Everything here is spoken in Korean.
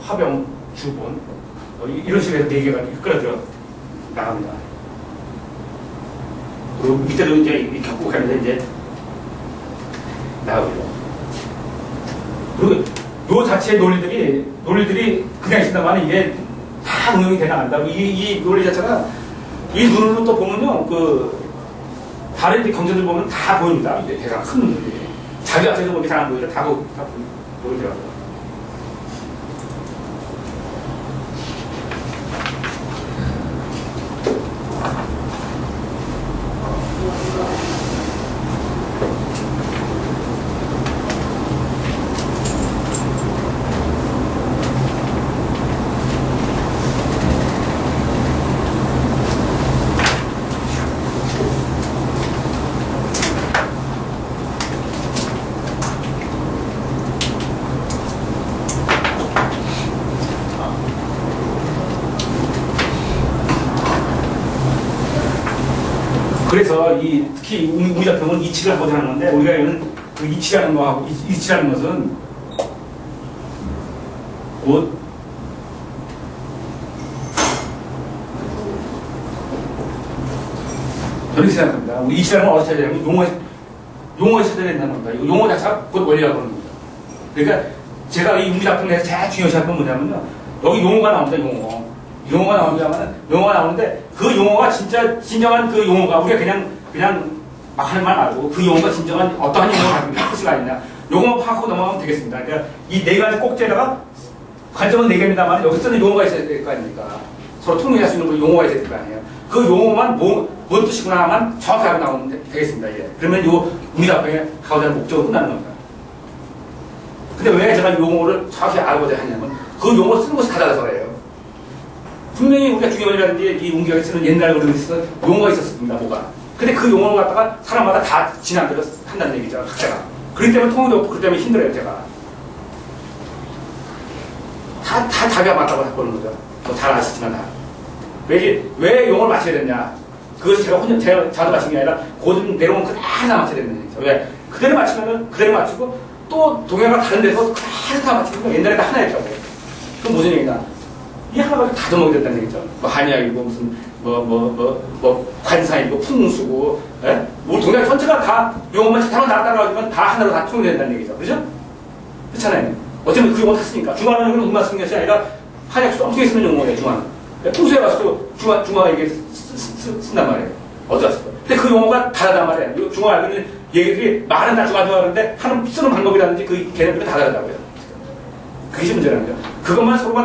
화병, 주본 어, 이- 이런 식으로 네 개가 끌어들어 나갑니다. 그리고 밑에도 이제 가면서 이제 나오죠. 그리고 요 자체의 논리들이 논리들이 그냥 있습니다만 이게 다 응용이 돼 나간다. 이, 이 논리 자체가 이 눈으로 또 보면요, 그 다른 경제들 보면 다 보입니다. 이제 대상 큰 눈들이 자기 앞에서 보기 잘안 보이죠. 다, 보, 다 보- 보이더라고요. 그래서 이 특히 우리 작품은 이치를 하고자 하는데 우리가 이는 그 이치라는 거하고 이- 이치라는 것은 곧 저렇게 생각합니다. 우리 이치라는 건 어디서 찾아야 되냐면 용어 용어에 찾아야 된다는 겁니다. 이 용어 자체가 곧 원리라고 하는 겁니다. 그러니까 제가 이 우리 작품에서 제일 중요시한 건 뭐냐면요. 여기 용어가 나옵니다. 용어. 용어가 나오면 용어가 나오는데 그 용어가 진짜 진정한 그 용어가 우리가 그냥 그냥 막 하는 말 말고 그 용어가 진정한 어떠한 용어가 있는 뜻이 아니냐 용어만 파악하고 넘어가면 되겠습니다. 그러니까 이 네 가지 꼭지에다가 관점은 네 개입니다만 여기 쓰는 용어가 있어야 될 거 아닙니까? 서로 통일할 수 있는 그 용어가 있어야 될 거 아니에요. 그 용어만 뭐, 뭔 뜻이구나만 알고 나오면 되- 되겠습니다. 예. 그러면 요 우리답방에 가고자 하는 목적은 끝나는 겁니다. 근데 왜 제가 용어를 정확히 알고자 하냐면 그 용어 쓰는 것이 다 달라서 그래요. 분명히 우리가 중요이라든지 이 운기가 쓰는 옛날 어른에서 용어가 있었습니다, 뭐가. 근데 그 용어를 갖다가 사람마다 다 지난 대로 한다는 얘기죠, 각자가. 그렇기 때문에 통일이 없고, 그렇기 때문에 힘들어요, 제가. 다, 다 답이 맞다고 해보는 거죠. 뭐 잘 아시지만 다. 왜, 왜 용어를 맞춰야 되냐. 그것이 제가 혼자, 제가, 저도 맞춘 게 아니라, 고든 내려오면 그대로 맞춰야 되는 얘기죠. 왜? 그대로 맞추면은 그대로 맞추고, 또 동해가 다른 데서 그대로 다 맞추는 거 옛날에 다 하나였다고. 그럼 무슨 얘기냐. 이 하나가 다 됐다는 얘기죠. 뭐 한약이고 무슨 뭐뭐 뭐 뭐 관상이고 풍수고, 예? 우리 동네 전체가 다 용어만 하나 다 따라가지면 다 하나로 다 통일된다는 얘기죠. 그죠? 그렇잖아요. 어쩌면 그 용어 다 쓰니까 중화는 용어는 음악 쓰는 것이 아니라 한약 엉뚱히 쓰는 용어예요. 중화는. 풍수에 가서도 중화 중화가 이게 쓴단 말이에요. 갔어? 근데 그 용어가 다르단 말이에요. 중화 알고 있는 얘기들이 말은 다 중화 좋아하는데 하는 쓰는 방법이라든지 그 개념들이 다 다르다고요. 그게 문제라는 거죠. 그것만 서로만